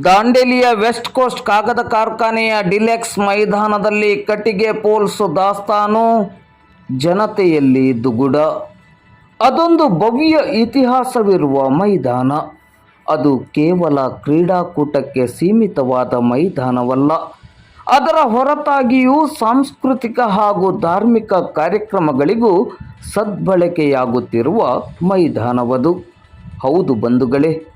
ದಾಂಡೇಲಿಯ West coast ಕಾಗದ ಕಾರ್ಖಾನೆಯ deluxe ಮೈದಾನದಲ್ಲಿ ಕಟ್ಟಿಗೆ ಪೋಲ್ಸ್ ದಾಸ್ತಾನು ಜನತೆಯಲ್ಲಿ ದುಗುಡ. ಅದೊಂದು ಭವ್ಯ ಇತಿಹಾಸವಿರುವ ಮೈದಾನ. ಅದು ಕೇವಲ ಕ್ರೀಡಾಕೂಟಕ್ಕೆ ಸೀಮಿತವಾದ ಮೈದಾನವಲ್ಲ. ಅದರ ಹೊರತಾಗಿಯೂ ಸಾಂಸ್ಕೃತಿಕ ಹಾಗೂ ಧಾರ್ಮಿಕ ಕಾರ್ಯಕ್ರಮಗಳಿಗೂ ಸದ್ಬಳಕೆಯಾಗುತ್ತಿರುವ ಮೈದಾನವದು. ಹೌದು ಬಂಧುಗಳೇ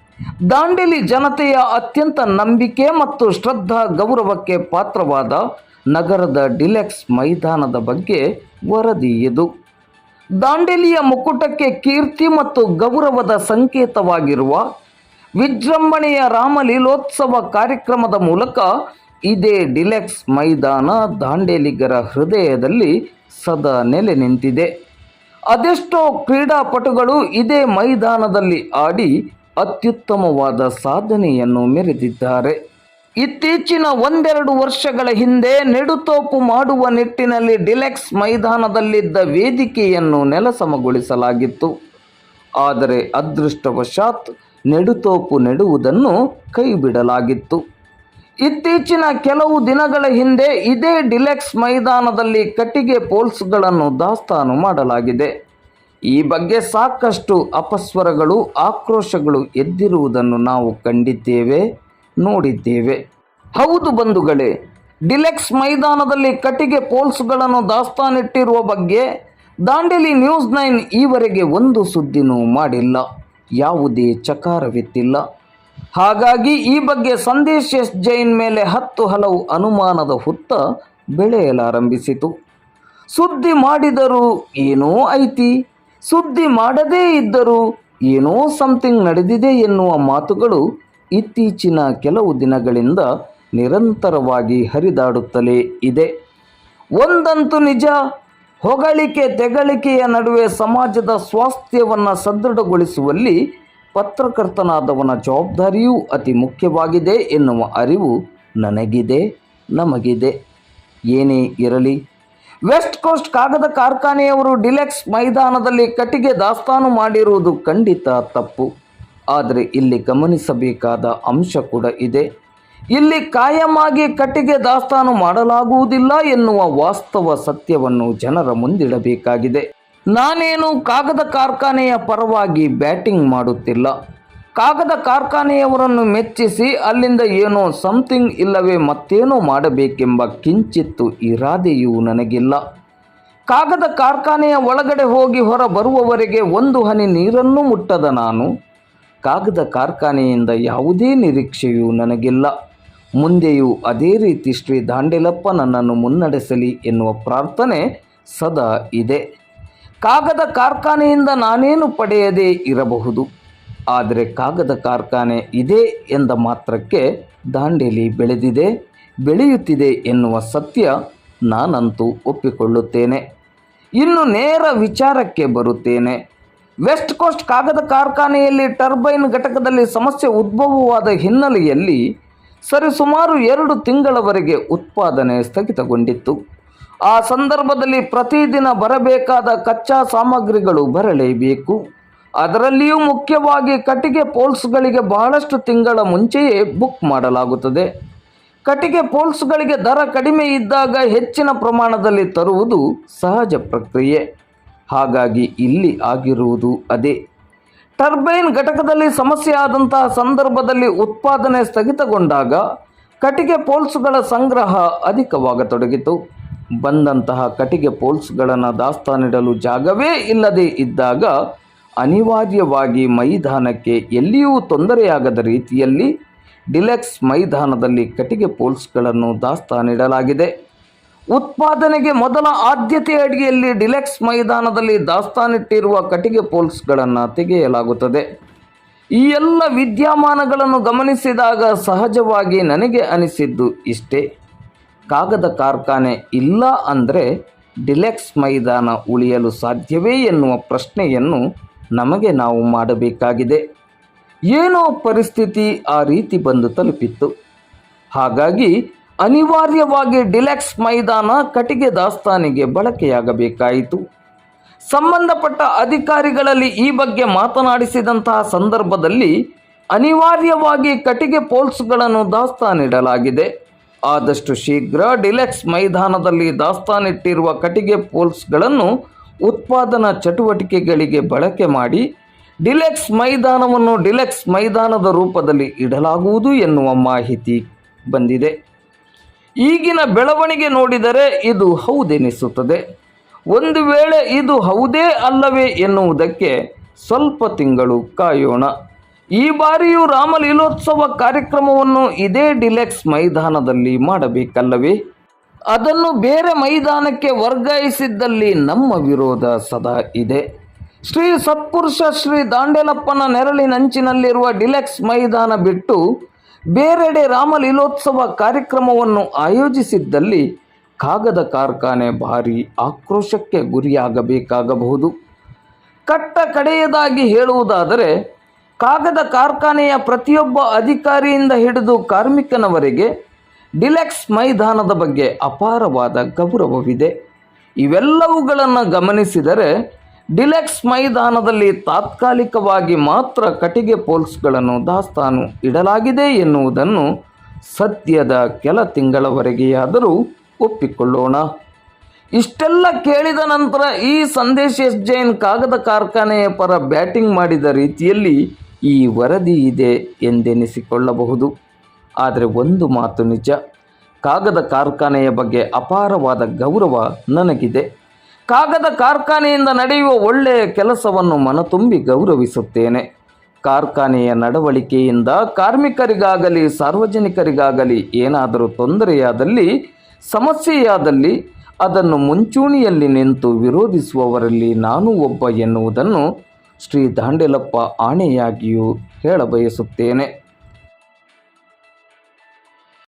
ದಾಂಡೇಲಿ ಜನತೆಯ ಅತ್ಯಂತ ನಂಬಿಕೆ ಮತ್ತು ಶ್ರದ್ಧಾ ಗೌರವಕ್ಕೆ ಪಾತ್ರವಾದ ನಗರದ ಡಿಲೆಕ್ಸ್ ಮೈದಾನದ ಬಗ್ಗೆ ವರದಿ ಇದು. ದಾಂಡೇಲಿಯ ಮುಕುಟಕ್ಕೆ ಕೀರ್ತಿ ಮತ್ತು ಗೌರವದ ಸಂಕೇತವಾಗಿರುವ ವಿಜೃಂಭಣೆಯ ರಾಮಲೀಲೋತ್ಸವ ಕಾರ್ಯಕ್ರಮದ ಮೂಲಕ ಇದೇ ಡಿಲೆಕ್ಸ್ ಮೈದಾನ ದಾಂಡೇಲಿಗರ ಹೃದಯದಲ್ಲಿ ಸದಾ ನೆಲೆ ನಿಂತಿದೆ. ಅದೆಷ್ಟೋ ಕ್ರೀಡಾಪಟುಗಳು ಇದೇ ಮೈದಾನದಲ್ಲಿ ಆಡಿ ಅತ್ಯುತ್ತಮವಾದ ಸಾಧನೆಯನ್ನು ಮೆರೆದಿದ್ದಾರೆ. ಇತ್ತೀಚಿನ ಒಂದೆರಡು ವರ್ಷಗಳ ಹಿಂದೆ ನೆಡುತೋಪು ಮಾಡುವ ನಿಟ್ಟಿನಲ್ಲಿ ಡಿಲೆಕ್ಸ್ ಮೈದಾನದಲ್ಲಿದ್ದ ವೇದಿಕೆಯನ್ನು ನೆಲಸಮಗೊಳಿಸಲಾಗಿತ್ತು. ಆದರೆ ಅದೃಷ್ಟವಶಾತ್ ನೆಡುತೋಪು ನೆಡುವುದನ್ನು ಕೈಬಿಡಲಾಗಿತ್ತು. ಇತ್ತೀಚಿನ ಕೆಲವು ದಿನಗಳ ಹಿಂದೆ ಇದೇ ಡಿಲೆಕ್ಸ್ ಮೈದಾನದಲ್ಲಿ ಕಟ್ಟಿಗೆ ಪೋಲ್ಸ್ಗಳನ್ನು ದಾಸ್ತಾನು ಮಾಡಲಾಗಿದೆ. ಈ ಬಗ್ಗೆ ಸಾಕಷ್ಟು ಅಪಸ್ವರಗಳು, ಆಕ್ರೋಶಗಳು ಎದ್ದಿರುವುದನ್ನು ನಾವು ಕಂಡಿದ್ದೇವೆ, ನೋಡಿದ್ದೇವೆ. ಹೌದು ಬಂಧುಗಳೇ, ಡಿಲೆಕ್ಸ್ ಮೈದಾನದಲ್ಲಿ ಕಟಿಗೆ ಪೋಲ್ಸ್ಗಳನ್ನು ದಾಸ್ತಾನಿಟ್ಟಿರುವ ಬಗ್ಗೆ ದಾಂಡೇಲಿ ನ್ಯೂಸ್ ನೈನ್ ಈವರೆಗೆ ಒಂದು ಸುದ್ದಿನೂ ಮಾಡಿಲ್ಲ. ಯಾವುದೇ ಚಕಾರವಿತ್ತಿಲ್ಲ. ಹಾಗಾಗಿ ಈ ಬಗ್ಗೆ ಸಂದೇಶ್ ಎಸ್ ಜೈನ್ ಮೇಲೆ ಹತ್ತು ಹಲವು ಅನುಮಾನದ ಹುತ್ತ ಬೆಳೆಯಲಾರಂಭಿಸಿತು. ಸುದ್ದಿ ಮಾಡಿದರೂ ಏನೋ ಐತಿ. ಸುದ್ದಿ ಮಾಡದೇ ಇದ್ದರೂ ಏನೋ ಸಮಥಿಂಗ್ ನಡೆದಿದೆ ಎನ್ನುವ ಮಾತುಗಳು ಇತ್ತೀಚಿನ ಕೆಲವು ದಿನಗಳಿಂದ ನಿರಂತರವಾಗಿ ಹರಿದಾಡುತ್ತಲೇ ಇದೆ. ಒಂದಂತೂ ನಿಜ, ಹೊಗಳಿಕೆ ತೆಗಳಿಕೆಯ ನಡುವೆ ಸಮಾಜದ ಸ್ವಾಸ್ಥ್ಯವನ್ನು ಸದೃಢಗೊಳಿಸುವಲ್ಲಿ ಪತ್ರಕರ್ತನಾದವನ ಜವಾಬ್ದಾರಿಯೂ ಅತಿ ಮುಖ್ಯವಾಗಿದೆ ಎನ್ನುವ ಅರಿವು ನನಗಿದೆ, ನಮಗಿದೆ. ಏನೇ ಇರಲಿ ವೆಸ್ಟ್ ಕೋಸ್ಟ್ ಕಾಗದ ಕಾರ್ಖಾನೆಯವರು ಡಿಲೆಕ್ಸ್ ಮೈದಾನದಲ್ಲಿ ಕಟ್ಟಿಗೆ ದಾಸ್ತಾನು ಮಾಡಿರುವುದು ಖಂಡಿತ ತಪ್ಪು. ಆದರೆ ಇಲ್ಲಿ ಗಮನಿಸಬೇಕಾದ ಅಂಶ ಕೂಡ ಇದೆ. ಇಲ್ಲಿ ಕಾಯಮಾಗಿ ಕಟ್ಟಿಗೆ ದಾಸ್ತಾನು ಮಾಡಲಾಗುವುದಿಲ್ಲ ಎನ್ನುವ ವಾಸ್ತವ ಸತ್ಯವನ್ನು ಜನರ ಮುಂದಿಡಬೇಕಾಗಿದೆ. ನಾನೇನು ಕಾಗದ ಕಾರ್ಖಾನೆಯ ಪರವಾಗಿ ಬ್ಯಾಟಿಂಗ್ ಮಾಡುತ್ತಿಲ್ಲ. ಕಾಗದ ಕಾರ್ಖಾನೆಯವರನ್ನು ಮೆಚ್ಚಿಸಿ ಅಲ್ಲಿಂದ ಏನೋ ಸಮಥಿಂಗ್ ಇಲ್ಲವೇ ಮತ್ತೇನೋ ಮಾಡಬೇಕೆಂಬ ಕಿಂಚಿತ್ತು ಇರಾದೆಯೂ ನನಗಿಲ್ಲ. ಕಾಗದ ಕಾರ್ಖಾನೆಯ ಒಳಗಡೆ ಹೋಗಿ ಹೊರ ಬರುವವರೆಗೆ ಒಂದು ಹನಿ ನೀರನ್ನು ಮುಟ್ಟದ ನಾನು. ಕಾಗದ ಕಾರ್ಖಾನೆಯಿಂದ ಯಾವುದೇ ನಿರೀಕ್ಷೆಯೂ ನನಗಿಲ್ಲ. ಮುಂದೆಯೂ ಅದೇ ರೀತಿ ಶ್ರೀ ದಾಂಡೇಲಪ್ಪ ನನ್ನನ್ನು ಮುನ್ನಡೆಸಲಿ ಎನ್ನುವ ಪ್ರಾರ್ಥನೆ ಸದಾ ಇದೆ. ಕಾಗದ ಕಾರ್ಖಾನೆಯಿಂದ ನಾನೇನು ಪಡೆಯದೇ ಇರಬಹುದು. ಆದರೆ ಕಾಗದ ಕಾರ್ಖಾನೆ ಇದೆ ಎಂದ ಮಾತ್ರಕ್ಕೆ ದಾಂಡೇಲಿ ಬೆಳೆದಿದೆ, ಬೆಳೆಯುತ್ತಿದೆ ಎನ್ನುವ ಸತ್ಯ ನಾನಂತೂ ಒಪ್ಪಿಕೊಳ್ಳುತ್ತೇನೆ. ಇನ್ನು ನೇರ ವಿಚಾರಕ್ಕೆ ಬರುತ್ತೇನೆ. ವೆಸ್ಟ್ ಕೋಸ್ಟ್ ಕಾಗದ ಕಾರ್ಖಾನೆಯಲ್ಲಿ ಟರ್ಬೈನ್ ಘಟಕದಲ್ಲಿ ಸಮಸ್ಯೆ ಉದ್ಭವವಾದ ಹಿನ್ನೆಲೆಯಲ್ಲಿ ಸರಿಸುಮಾರು ಎರಡು ತಿಂಗಳವರೆಗೆ ಉತ್ಪಾದನೆ ಸ್ಥಗಿತಗೊಂಡಿತ್ತು. ಆ ಸಂದರ್ಭದಲ್ಲಿ ಪ್ರತಿದಿನ ಬರಬೇಕಾದ ಕಚ್ಚಾ ಸಾಮಗ್ರಿಗಳು ಬರಲೇಬೇಕು. ಅದರಲ್ಲಿಯೂ ಮುಖ್ಯವಾಗಿ ಕಟಿಗೆ ಪೋಲ್ಸ್ಗಳಿಗೆ ಬಹಳಷ್ಟು ತಿಂಗಳ ಮುಂಚೆಯೇ ಬುಕ್ ಮಾಡಲಾಗುತ್ತದೆ. ಕಟಿಗೆ ಪೋಲ್ಸ್ಗಳಿಗೆ ದರ ಕಡಿಮೆ ಇದ್ದಾಗ ಹೆಚ್ಚಿನ ಪ್ರಮಾಣದಲ್ಲಿ ತರುವುದು ಸಹಜ ಪ್ರಕ್ರಿಯೆ. ಹಾಗಾಗಿ ಇಲ್ಲಿ ಆಗಿರುವುದು ಅದೇ. ಟರ್ಬೈನ್ ಘಟಕದಲ್ಲಿ ಸಮಸ್ಯೆ ಆದಂತಹ ಸಂದರ್ಭದಲ್ಲಿ ಉತ್ಪಾದನೆ ಸ್ಥಗಿತಗೊಂಡಾಗ ಕಟಿಗೆ ಪೋಲ್ಸ್ಗಳ ಸಂಗ್ರಹ ಅಧಿಕವಾಗತೊಡಗಿತು. ಬಂದಂತಹ ಕಟಿಗೆ ಪೋಲ್ಸ್ಗಳನ್ನು ದಾಸ್ತಾನಿಡಲು ಜಾಗವೇ ಇಲ್ಲದೆ ಇದ್ದಾಗ ಅನಿವಾರ್ಯವಾಗಿ ಮೈದಾನಕ್ಕೆ ಎಲ್ಲಿಯೂ ತೊಂದರೆಯಾಗದ ರೀತಿಯಲ್ಲಿ ಡಿಲೆಕ್ಸ್ ಮೈದಾನದಲ್ಲಿ ಕಟ್ಟಿಗೆ ಪೋಲ್ಸ್ಗಳನ್ನು ದಾಸ್ತಾನಿಡಲಾಗಿದೆ ಉತ್ಪಾದನೆಗೆ ಮೊದಲ ಆದ್ಯತೆ ಅಡಿಯಲ್ಲಿ ಡಿಲೆಕ್ಸ್ ಮೈದಾನದಲ್ಲಿ ದಾಸ್ತಾನಿಟ್ಟಿರುವ ಕಟ್ಟಿಗೆ ಪೋಲ್ಸ್ಗಳನ್ನು ತೆಗೆಯಲಾಗುತ್ತದೆ. ಈ ಎಲ್ಲ ವಿದ್ಯಮಾನಗಳನ್ನು ಗಮನಿಸಿದಾಗ ಸಹಜವಾಗಿ ನನಗೆ ಅನಿಸಿದ್ದು ಇಷ್ಟೇ. ಕಾಗದ ಕಾರ್ಖಾನೆ ಇಲ್ಲ ಅಂದರೆ ಡಿಲೆಕ್ಸ್ ಮೈದಾನ ಉಳಿಯಲು ಸಾಧ್ಯವೇ ಎನ್ನುವ ಪ್ರಶ್ನೆಯನ್ನು ನಮಗೆ ನಾವು ಮಾಡಬೇಕಾಗಿದೆ. ಏನೋ ಪರಿಸ್ಥಿತಿ ಆ ರೀತಿ ಬಂದು ತಲುಪಿತ್ತು. ಹಾಗಾಗಿ ಅನಿವಾರ್ಯವಾಗಿ ಡಿಲೆಕ್ಸ್ ಮೈದಾನ ಕಟಿಗೆ ದಾಸ್ತಾನಿಗೆ ಬಳಕೆಯಾಗಬೇಕಾಯಿತು. ಸಂಬಂಧಪಟ್ಟ ಅಧಿಕಾರಿಗಳಲ್ಲಿ ಈ ಬಗ್ಗೆ ಮಾತನಾಡಿಸಿದಂತಹ ಸಂದರ್ಭದಲ್ಲಿ ಅನಿವಾರ್ಯವಾಗಿ ಕಟಿಗೆ ಪೋಲ್ಸ್ಗಳನ್ನು ದಾಸ್ತಾನಿಡಲಾಗಿದೆ. ಆದಷ್ಟು ಶೀಘ್ರ ಡಿಲೆಕ್ಸ್ ಮೈದಾನದಲ್ಲಿ ದಾಸ್ತಾನಿಟ್ಟಿರುವ ಕಟಿಗೆ ಪೋಲ್ಸ್ಗಳನ್ನು ಉತ್ಪಾದನಾ ಚಟುವಟಿಕೆಗಳಿಗೆ ಬಳಕೆ ಮಾಡಿ ಡಿಲೆಕ್ಸ್ ಮೈದಾನವನ್ನು ಡಿಲೆಕ್ಸ್ ಮೈದಾನದ ರೂಪದಲ್ಲಿ ಇಡಲಾಗುವುದು ಎನ್ನುವ ಮಾಹಿತಿ ಬಂದಿದೆ. ಈಗಿನ ಬೆಳವಣಿಗೆ ನೋಡಿದರೆ ಇದು ಹೌದೆನಿಸುತ್ತದೆ. ಒಂದು ವೇಳೆ ಇದು ಹೌದೇ ಅಲ್ಲವೇ ಎನ್ನುವುದಕ್ಕೆ ಸ್ವಲ್ಪ ತಿಂಗಳು ಕಾಯೋಣ. ಈ ಬಾರಿಯೂ ರಾಮಲೀಲೋತ್ಸವ ಕಾರ್ಯಕ್ರಮವನ್ನು ಇದೇ ಡಿಲೆಕ್ಸ್ ಮೈದಾನದಲ್ಲಿ ಮಾಡಬೇಕಲ್ಲವೇ? ಅದನ್ನು ಬೇರೆ ಮೈದಾನಕ್ಕೆ ವರ್ಗಾಯಿಸಿದ್ದಲ್ಲಿ ನಮ್ಮ ವಿರೋಧ ಸದಾ ಇದೆ. ಶ್ರೀ ಸತ್ಪುರುಷ ಶ್ರೀ ದಾಂಡೇಲಪ್ಪನ ನೆರಳಿನಂಚಿನಲ್ಲಿರುವ ಡಿಲೆಕ್ಸ್ ಮೈದಾನ ಬಿಟ್ಟು ಬೇರೆಡೆ ರಾಮಲೀಲೋತ್ಸವ ಕಾರ್ಯಕ್ರಮವನ್ನು ಆಯೋಜಿಸಿದ್ದಲ್ಲಿ ಕಾಗದ ಕಾರ್ಖಾನೆ ಭಾರಿ ಆಕ್ರೋಶಕ್ಕೆ ಗುರಿಯಾಗಬೇಕಾಗಬಹುದು. ಕಟ್ಟ ಕಡೆಯದಾಗಿ ಹೇಳುವುದಾದರೆ, ಕಾಗದ ಕಾರ್ಖಾನೆಯ ಪ್ರತಿಯೊಬ್ಬ ಅಧಿಕಾರಿಯಿಂದ ಹಿಡಿದು ಕಾರ್ಮಿಕನವರೆಗೆ ಡಿಲೆಕ್ಸ್ ಮೈದಾನದ ಬಗ್ಗೆ ಅಪಾರವಾದ ಗೌರವವಿದೆ. ಇವೆಲ್ಲವುಗಳನ್ನು ಗಮನಿಸಿದರೆ ಡಿಲೆಕ್ಸ್ ಮೈದಾನದಲ್ಲಿ ತಾತ್ಕಾಲಿಕವಾಗಿ ಮಾತ್ರ ಕಟ್ಟಿಗೆ ಪೋಲ್ಸ್ಗಳನ್ನು ದಾಸ್ತಾನು ಇಡಲಾಗಿದೆ ಎನ್ನುವುದನ್ನು ಸದ್ಯದ ಕೆಲ ತಿಂಗಳವರೆಗೆಯಾದರೂ ಒಪ್ಪಿಕೊಳ್ಳೋಣ. ಇಷ್ಟೆಲ್ಲ ಕೇಳಿದ ನಂತರ ಈ ಸಂದೇಶ್ ಎಸ್ ಜೈನ್ ಕಾಗದ ಕಾರ್ಖಾನೆಯ ಪರ ಬ್ಯಾಟಿಂಗ್ ಮಾಡಿದ ರೀತಿಯಲ್ಲಿ ಈ ವರದಿ ಇದೆ ಎಂದೆನಿಸಿಕೊಳ್ಳಬಹುದು. ಆದರೆ ಒಂದು ಮಾತು ನಿಜ. ಕಾಗದ ಕಾರ್ಖಾನೆಯ ಬಗ್ಗೆ ಅಪಾರವಾದ ಗೌರವ ನನಗಿದೆ. ಕಾಗದ ಕಾರ್ಖಾನೆಯಿಂದ ನಡೆಯುವ ಒಳ್ಳೆಯ ಕೆಲಸವನ್ನು ಮನತುಂಬಿ ಗೌರವಿಸುತ್ತೇನೆ. ಕಾರ್ಖಾನೆಯ ನಡವಳಿಕೆಯಿಂದ ಕಾರ್ಮಿಕರಿಗಾಗಲಿ, ಸಾರ್ವಜನಿಕರಿಗಾಗಲಿ ಏನಾದರೂ ತೊಂದರೆಯಾದಲ್ಲಿ, ಸಮಸ್ಯೆಯಾದಲ್ಲಿ ಅದನ್ನು ಮುಂಚೂಣಿಯಲ್ಲಿ ನಿಂತು ವಿರೋಧಿಸುವವರಲ್ಲಿ ನಾನು ಒಬ್ಬ ಎನ್ನುವುದನ್ನು ಶ್ರೀ ದಾಂಡೆಲಪ್ಪ ಆಣೆಯಾಗಿಯೂ ಹೇಳಬಯಸುತ್ತೇನೆ.